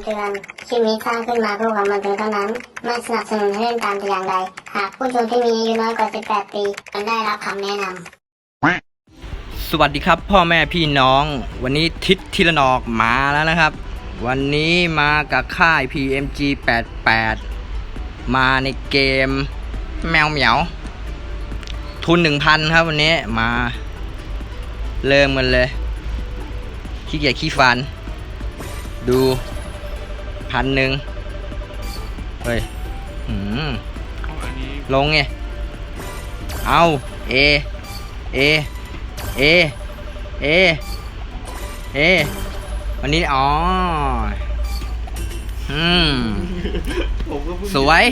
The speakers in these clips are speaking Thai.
ำเตือน คลิปนี้สร้างขึ้นมาเพื่อความบันเทิงเท่านั้น ไม่สนับสนุนให้เล่นตามแต่อย่างใด หากผู้ชมที่มีอายุน้อยกว่า 18 ปีควรได้รับคำแนะนำ สวัสดีครับ พ่อแม่พี่น้อง วันนี้ทิศทิรนอกมาแล้วนะครับ วันนี้มากับค่าย PMG 88 มาในเกมแมวเหมียว ทุน 1,000 ครับวันนี้มา เริ่มกันเลยขี้เกียจขี้ฟัน ดู พันหนึ่งเฮ้ยหืมเอาอันนี้ลงไง เอาเอ เอ เอ เอ เอ วันนี้ อ๋อ อืมผมก็เพิ่งสวย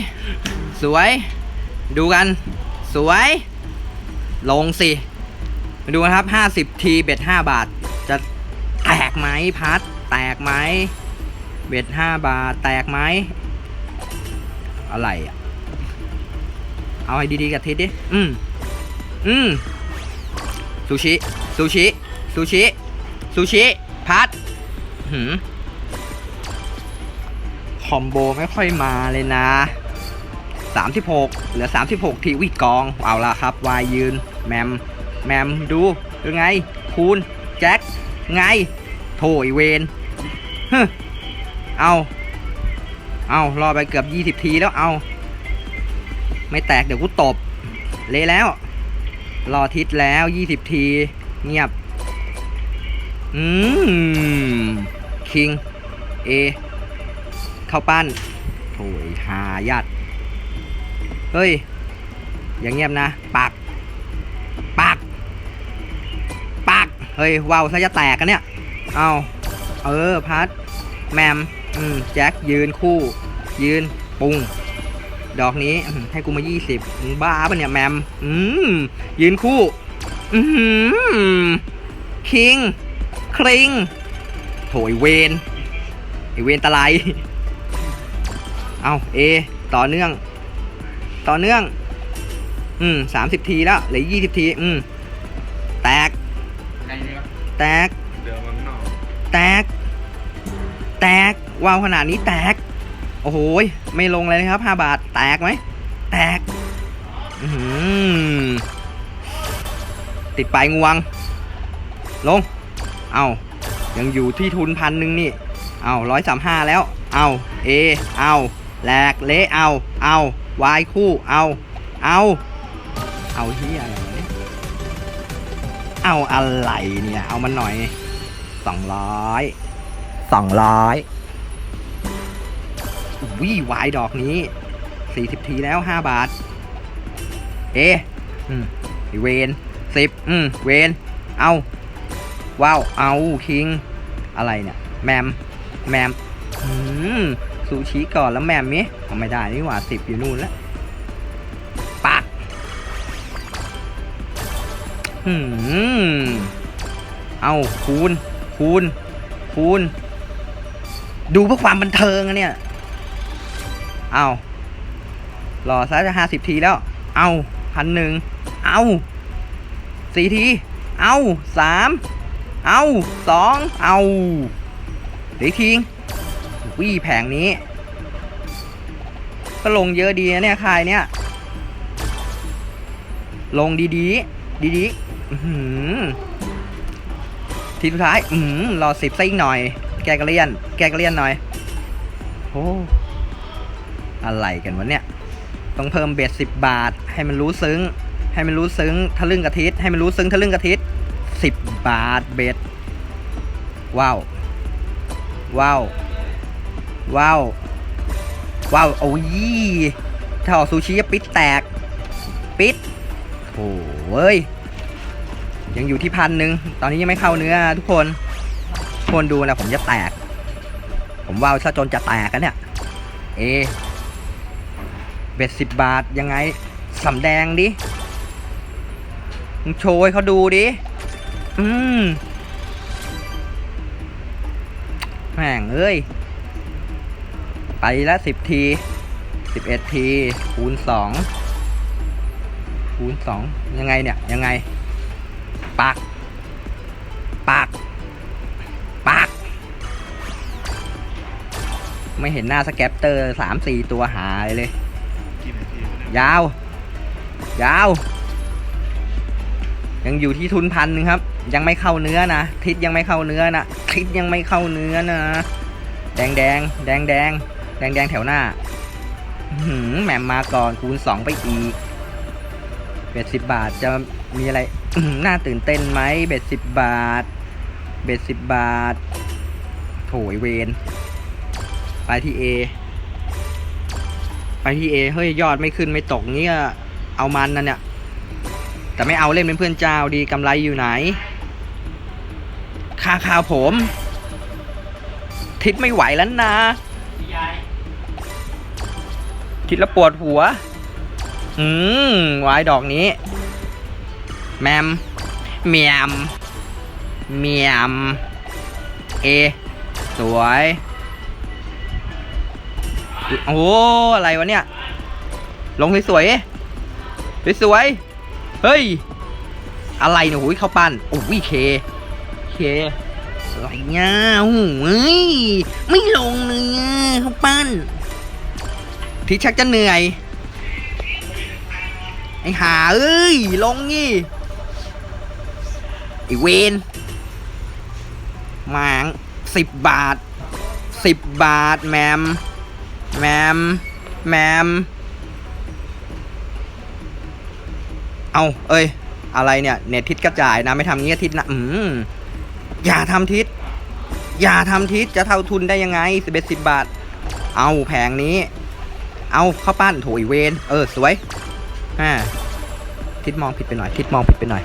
สวย ดูกัน สวย ลงสิ มาดูนะครับ 50 ทีเบ็ด5บาท จะแตกไหมพัด แตกไหม เบ็ด5บาท แตกไหม อะไรอะ เอาให้ดีๆกับทิศดิ อืม อืม ซูชิ ซูชิ ซูชิ ซูชิ พัดหืมคอมโบไม่ค่อยมาเลยนะ 36 เหลือ 36 ทีวิกอง เอาละครับ วายยืน แมม แมม ดูดูไง คูณ แจ็ค ไง โถยเวนฮึ เอา เอารอไปเกือบ 20 ทีแล้วเอา ไม่แตกเดี๋ยวกูตบ เละแล้ว รอทิศแล้ว 20 ที เงียบ อืม คิง เอ เข้าปั้นโถยหายัด เฮ้ย อย่างเงียบนะ ปัก ปัก ปัก เฮ้ยว้าวซะจะแตกกันเนี่ย เอา เออ พัด แมม อืมแจ็คยืนคู่ ยืนปุงดอกนี้อื้อหือให้กูมา 20มึงบ้าปะเนี่ยแมม อืมยืนคู่ อืมคิง คริง โถยเวนไอเวนตะไลเอาเอ ต่อเนื่อง ต่อเนื่อง อืมสามสิบทีแล้วเหลือยี่สิบที อืมแตกในนี้ครับแตกเดี๋ยวมันนอกแตก แตก ว้าวขนาดนี้แตก โอ้โหไม่ลงเลยนะครับห้าบาทแตกไหม แตกอือหือติดปลายงวง ลง เอายังอยู่ที่ทุนพันหนึ่งนี่ เอาร้อยสามห้าแล้ว เอาเอ เอาแหลกเละเอา เอาวายคู่ เอา เอา เอาเฮียอะไรเนี่ยเอาอะไรเนี่ย เอามันหน่อยสองร้อยสองร้อย วิวายดอกนี้สี่สิบทีแล้วห้าบาท เออืมไอ้เวนสิบอืมเวนเอาว้าว เอาคิง อะไรเนี่ย แมม แมมอืมซูชิก่อนแล้วแมมมิเอาไม่ได้นี่หว่าสิบอยู่นู่นแล้วปักอืมเอาคูณคูณคูณดูเพื่อความบันเทิงอะเนี่ย เอารอซะจะห้าสิบทีแล้ว เอาพันหนึ่งเอาสี่ที เอาสามเอาสองเอาเดี๋ยวอีกทีวี่แผงนี้ ก็ลงเยอะดีนะเนี่ยคายเนี่ย ลงดีๆดีๆอื้อหือทีสุดท้าย อืมรอสิบซะอีกหน่อย แกกระเลียน แกกระเลียนหน่อย โอ้ อะไรกันวะเนี่ย ต้องเพิ่มเบ็ดสิบบาท ให้มันรู้ซึ้ง ให้มันรู้ซึ้งทะลึ่งกระทิศให้มันรู้ซึ้งทะลึ่งกระทิศสิบบาทเบ็ดว้าวว้าวว้าวว้าวโอ้ยถ้าออกซูชิจะปิดแตก ปิดโอ้เว้ยยังอยู่ที่พันหนึ่งตอนนี้ยังไม่เข้าเนื้อทุกคนทุกคนดูนะผมจะแตก ผมว้าวซะจนจะแตกกันเนี่ย เอ เบ็ดสิบบาทยังไงสำแดงดิมึงโชว์ให้เขาดูดิ อืมแม่งเอ้ย ไปละสิบทีสิบเอ็ดที คูณสองคูณสองยังไงเนี่ย ยังไงปักปักปักไม่เห็นหน้าสแกปเตอร์สามสี่ตัวหายเลย ยาว ยาว ยังอยู่ที่ทุนพันหนึ่งครับ ยังไม่เข้าเนื้อนะ ทิศยังไม่เข้าเนื้อนะทิศยังไม่เข้าเนื้อนะ แดงแดงแดงแดงแดงแดงแถวหน้าหือแหม่มมาก่อนคูณสองไปอีกเบ็ดสิบบาทจะมีอะไรหน่าตื่นเต้นไหมเบ็ดสิบบาท เบ็ดสิบบาท โถยเวน ไปที่ A ไปที่ A เฮ้ยยอดไม่ขึ้นไม่ตกเงี้ยเอามันนะเนี่ยแต่ไม่เอาเล่นเป็นเพื่อนเจ้าดีกำไรอยู่ไหนค่าข้าวผม ทิศไม่ไหวแล้วนะคิดแล้วปวดหัว อืมวายดอกนี้ แมมเมียม เมียม เอ สวย โอ้โหอะไรวะเนี่ย ลงสวยๆสวยๆเฮ้ย อะไรเนี่ยหูยเข้าปั้นโอ้ยเค เค อะไรเนี่ยโอ้ยไม่ลงเลยเข้าปั้นพี่ชักจะเหนื่อย ไอ้หาเอ้ย ลงนี่ไอ้เวนหมางสิบบาทสิบบาทแมม แมมแมมเอาเอ้ย อะไรเนี่ย เน็ตทิศกระจายนะ ไม่ทำงี้ทิศนะ อืมอย่าทำทิศ อย่าทำทิศ จะเท่าทุนได้ยังไงสิบเอ็ดสิบบาท เอาแผงนี้ เอาเข้าปั้นโถยเวนเออ สวยฮ่าทิศมองผิดไปหน่อย ทิศมองผิดไปหน่อย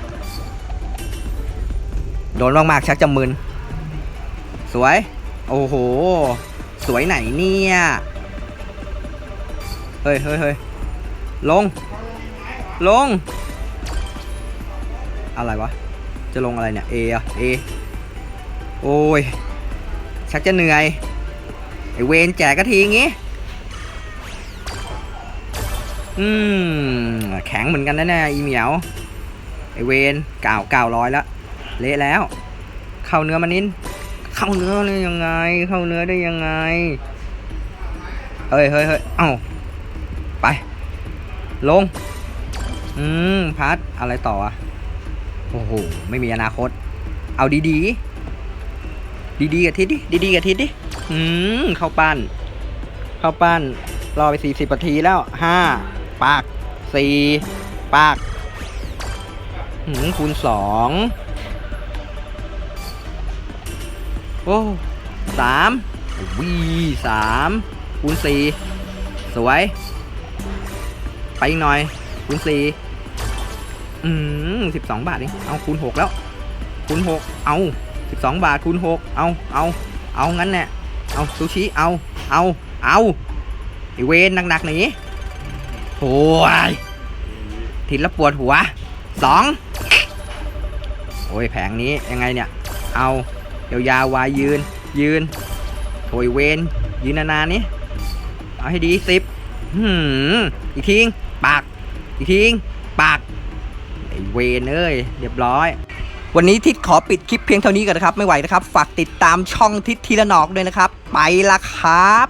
โดนมากๆชักจะมึน สวย โอ้โห สวยไหนเนี่ย เฮ้ยเฮ้ยเฮ้ยลง ลง อะไรวะ จะลงอะไรเนี่ย A อะ A โอ้ย ชักจะเหนื่อย ไอเวนแจกกะทีงี้ อืม แข็งเหมือนกันนะเนี่ยอีเหมียว ไอเวนเก่าเก่าร้อยแล้ว เละแล้ว เข้าเนื้อมันนินเข้าเนื้อได้ยังไง เข้าเนื้อได้ยังไง เฮ้ยเฮ้ยเฮ้ยเอ้า ไป ลง อืมพัดอะไรต่ออะโอ้โห ไม่มีอนาคต เอาดีดีดีดีๆกับทิศดิดีดีๆกับทิศดิ อืม เข้าปั้น เข้าปั้น รอไปสี่สิบนาทีแล้วห้าปากสี่ปากหืมคูณสองโอ้สามวีสามคูณสี่สวย ไปอีกหน่อย คูณสี่อืมสิบสองบาทนี่เอาคูณหกแล้ว คูณหกเอาสิบสองบาทคูณหกเอาเอาเอางั้นแหละเอาซูชิเอาเอาเอาไอเวนหนักๆหนีโอ้ยทินแล้วปวดหัวสองโอ้ยแผงนี้ยังไงเนี่ย เอายาวๆวายยืน ยืนโถยเวนยืนนานๆนี่เอาให้ดีสิบหืมอีกทีง ปากอีกทีงปากไอเวนเอ้ยเรียบร้อย วันนี้ทิศขอปิดคลิปเพียงเท่านี้ก่อนนะครับ ไม่ไหวนะครับ ฝากติดตามช่องทิศทีละนอกด้วยนะครับ ไปละครับ